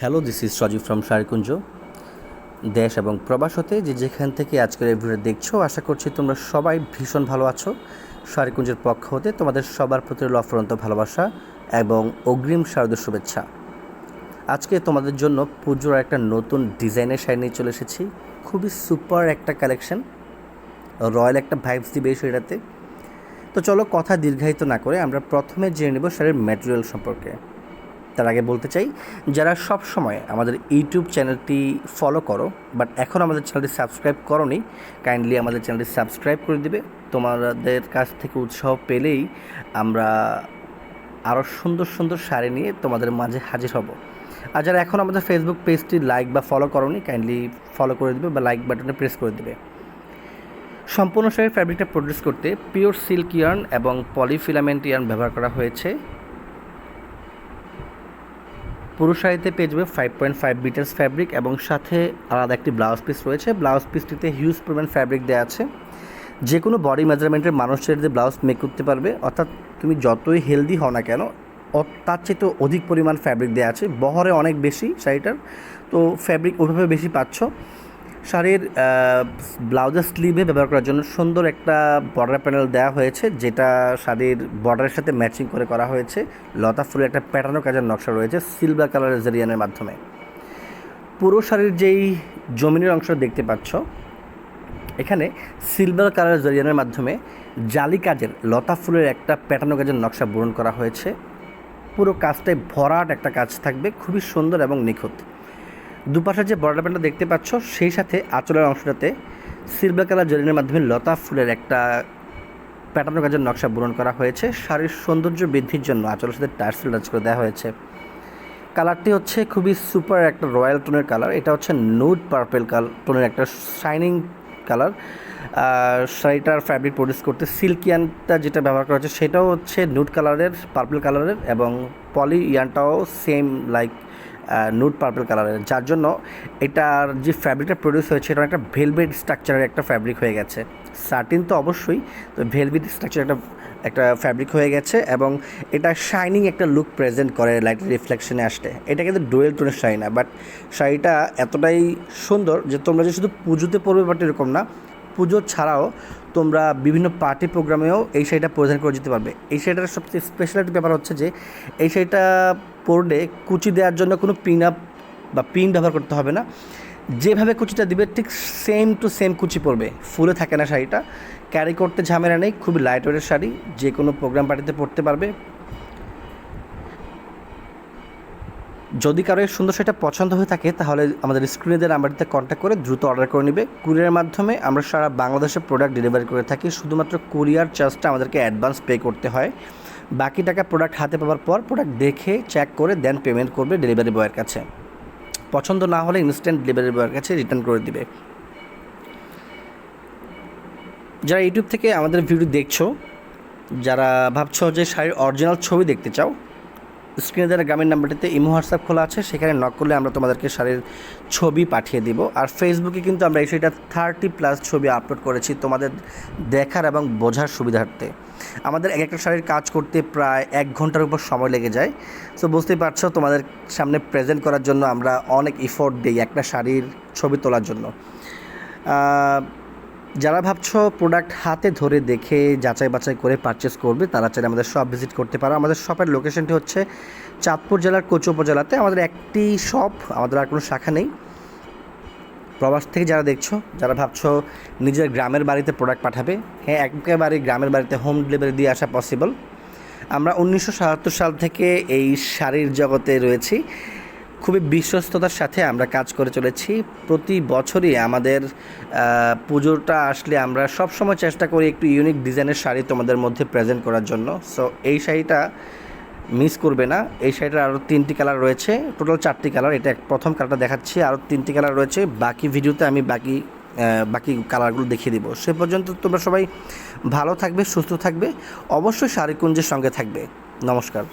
Hello this is Sajib from Sharikunja দেশ এবং প্রবাস হতে যে যেখান থেকে আজকের এই ভিডিও দেখছ, আশা করছি তোমরা সবাই ভীষণ ভালো আছো। শারিকুঞ্জের পক্ষ হতে তোমাদের সবার প্রতি রইল অফুরন্ত ভালোবাসা এবং অগ্রিম শারদীয় শুভেচ্ছা। আজকে তোমাদের জন্য পুজোর একটা নতুন ডিজাইনের শাড়ি নিয়ে চলে এসেছি। খুবই সুপার একটা কালেকশন। রয়্যাল একটা ভাইবস দিবে এই শাড়িটাতে। তো চলো কথা দীর্ঘায়িত না করে আমরা প্রথমে জেনে নেব শাড়ির ম্যাটেরিয়াল সম্পর্কে। তার আগে বলতে চাই, যারা সব সময় আমাদের ইউটিউব চ্যানেলটি ফলো করো বাট এখন আমাদের চ্যানেলটি সাবস্ক্রাইব করনি কাইন্ডলি আমাদের চ্যানেলটি সাবস্ক্রাইব করে দিবে। তোমাদের কাছ থেকে উৎসাহ পেলেই আমরা আরও সুন্দর সুন্দর শাড়ি নিয়ে তোমাদের মাঝে হাজির হব। আর যারা এখন আমাদের ফেসবুক পেজটি লাইক বা ফলো করনি কাইন্ডলি ফলো করে দিবে বা লাইক বাটনে প্রেস করে দিবে। সম্পূর্ণ শাড়ির ফ্যাব্রিকটা প্রডিউস করতে পিওর সিল্ক ইয়ার্ন এবং পলিফিলামেন্ট ইয়ার্ন ব্যবহার করা হয়েছে। পুরো শাড়িতে পেয়ে যাবে five point five meters fabric এবং সাথে আলাদা একটি ব্লাউজ পিস রয়েছে। ব্লাউজ পিসটিতে হিউজ পরিমাণ ফ্যাব্রিক দেওয়া আছে। যে কোনো বডি মেজারমেন্টের মানুষ যে ব্লাউজ মেক করতে পারবে, অর্থাৎ তুমি যতই হেলদি হও না কেন তার চেয়ে তো অধিক পরিমাণ ফ্যাব্রিক দেওয়া আছে। বহরে অনেক বেশি শাড়িটার। তো ফ্যাব্রিক ওইভাবে বেশি পাচ্ছ। শাড়ির ব্লাউজের স্লিভে ব্যবহার করার জন্য সুন্দর একটা বর্ডার প্যানেল দেওয়া হয়েছে, যেটা শাড়ির বর্ডারের সাথে ম্যাচিং করে করা হয়েছে। লতা ফুলের একটা প্যাটার্নও কাজের নকশা রয়েছে সিলভার কালারের জেরিয়ানের মাধ্যমে। পুরো শাড়ির যেই জমিনের অংশ দেখতে পাচ্ছ, এখানে সিলভার কালার জরিয়ানের মাধ্যমে জালি কাজের লতা ফুলের একটা প্যাটার্নো কাজের নকশা বরণ করা হয়েছে। পুরো কাজটায় ভরাট একটা কাজ থাকবে, খুবই সুন্দর এবং নিখুঁত। দুপাশে যে বর্ডার প্যান্টটা দেখতে পাচ্ছ, সেই সাথে আঁচলের অংশটাতে সিলভার কালার জরিনের মাধ্যমে লতা ফুলের একটা প্যাটার্নো কাজের নকশা বরণ করা হয়েছে। শাড়ির সৌন্দর্য বৃদ্ধির জন্য আঁচলের সাথে টার্সেল টাচ করে দেওয়া হয়েছে। কালারটি হচ্ছে খুবই সুপার একটা রয়্যাল টোনের কালার এটা হচ্ছে নুড পার্পেল কাল টোনের একটা শাইনিং কালার শাড়িটার ফ্যাব্রিক প্রডিউস করতে সিল্কিয়ানটা যেটা ব্যবহার করা হচ্ছে সেটাও হচ্ছে নুড কালারের পার্পল কালারের এবং পলি ইয়ানটাও সেম লাইক নুড পার্পল কালারের যার জন্য এটার যে ফ্যাব্রিকটা প্রডিউস হয়েছে এটা একটা ভেলভেট স্ট্রাকচারের একটা ফ্যাব্রিক হয়ে গেছে। সার্টিন তো অবশ্যই, তো ভেলভেট স্ট্রাকচার একটা একটা ফ্যাব্রিক হয়ে গেছে এবং এটা শাইনিং একটা লুক প্রেজেন্ট করে লাইট রিফ্লেকশনে আসতে। এটা কিন্তু ডোয়েল টোনের শাড়ি না বাট শাড়িটা এতটাই সুন্দর যে তোমরা যে শুধু পুজোতে পরবে বাট এরকম না। পুজো ছাড়াও তোমরা বিভিন্ন পার্টি প্রোগ্রামেও এই শাড়িটা পরিধান করে যেতে পারবে। এই শাড়িটার সবচেয়ে স্পেশালিটি ব্যাপার হচ্ছে যে, এই শাড়িটা পরলে কুচি দেওয়ার জন্য কোনো পিন আপ বা পিন ব্যবহার করতে হবে না। যেভাবে কুচিটা দিবে, ঠিক সেম টু সেম কুচি পড়বে ফুলে থাকে না শাড়িটা। ক্যারি করতে ঝামেলা নেই, খুবই লাইট ওয়েটের শাড়ি। যে কোনো প্রোগ্রাম পার্টিতে পরতে পারবে। যদি কারও সুন্দর শাড়িটা পছন্দ হয়ে থাকে, তাহলে আমাদের স্ক্রিনে দেওয়া নাম্বারটিতে কন্ট্যাক্ট করে দ্রুত অর্ডার করে নেবে। কুরিয়ারের মাধ্যমে আমরা সারা বাংলাদেশে প্রোডাক্ট ডেলিভারি করে থাকি। শুধুমাত্র কুরিয়ার চার্জটা আমাদেরকে অ্যাডভান্স পে করতে হয়। বাকি টাকা প্রোডাক্ট হাতে পাওয়ার পর প্রোডাক্ট দেখে চেক করে দেন পেমেন্ট করবে ডেলিভারি বয়ের কাছে। পছন্দ না হলে ইনস্ট্যান্ট ডেলিভারি বয়ের কাছে রিটার্ন করে দিবে। যারা ইউটিউব থেকে আমাদের ভিডিও দেখছ, যারা ভাবছ যে শাড়ির অরিজিনাল ছবি দেখতে চাও স্ক্রিনে দেওয়া গ্রামের নাম্বারটিতে ইমো, হোয়াটসঅ্যাপ খোলা আছে, সেখানে নক করলে আমরা তোমাদেরকে শাড়ির ছবি পাঠিয়ে দিব। আর ফেসবুকে কিন্তু আমরা এই শাড়িটা থার্টি প্লাস ছবি আপলোড করেছি তোমাদের দেখার এবং বোঝার সুবিধার্থে। আমাদের এক একটা শাড়ির কাজ করতে প্রায় এক ঘণ্টার উপর সময় লেগে যায়। সো বুঝতেই পারছ, তোমাদের সামনে প্রেজেন্ট করার জন্য আমরা অনেক ইফোর্ট দিই একটা শাড়ির ছবি তোলার জন্য। যারা ভাবছ প্রোডাক্ট হাতে ধরে দেখে, যাচাই বাছাই করে পারচেস করবে, তারা চাইলে আমাদের শপ ভিজিট করতে পারো। আমাদের শপের লোকেশনটি হচ্ছে চাঁদপুর জেলার কোচো উপজেলাতে। আমাদের একটি শপ আমাদের আর কোনো শাখা নেই। প্রবাস থেকে যারা দেখছ, যারা ভাবছ নিজের গ্রামের বাড়িতে প্রোডাক্ট পাঠাবে হ্যাঁ একেবারে গ্রামের বাড়িতে হোম ডেলিভারি দিয়ে আসা পসিবল আমরা উনিশশো সাতাত্তর সাল থেকে এই শাড়ির জগতে রয়েছি। খুবই বিশ্বস্ততার সাথে আমরা কাজ করে চলেছি। প্রতি বছরই আমাদের পুজোটা আসলে আমরা সব সময় চেষ্টা করি একটু ইউনিক ডিজাইনের শাড়ি তোমাদের মধ্যে প্রেজেন্ট করার জন্য। সো এই শাড়িটা মিস করবে না। এই শাড়িটার আরও তিনটি কালার রয়েছে। টোটাল চারটি কালার এটা প্রথম কালারটা দেখাচ্ছি। আরও তিনটি কালার রয়েছে। বাকি ভিডিওতে আমি বাকি বাকি কালারগুলো দেখিয়ে দিব। সে পর্যন্ত তোমরা সবাই ভালো থাকবে, সুস্থ থাকবে। অবশ্যই শাড়িকুঞ্জের সঙ্গে থাকবে। নমস্কার।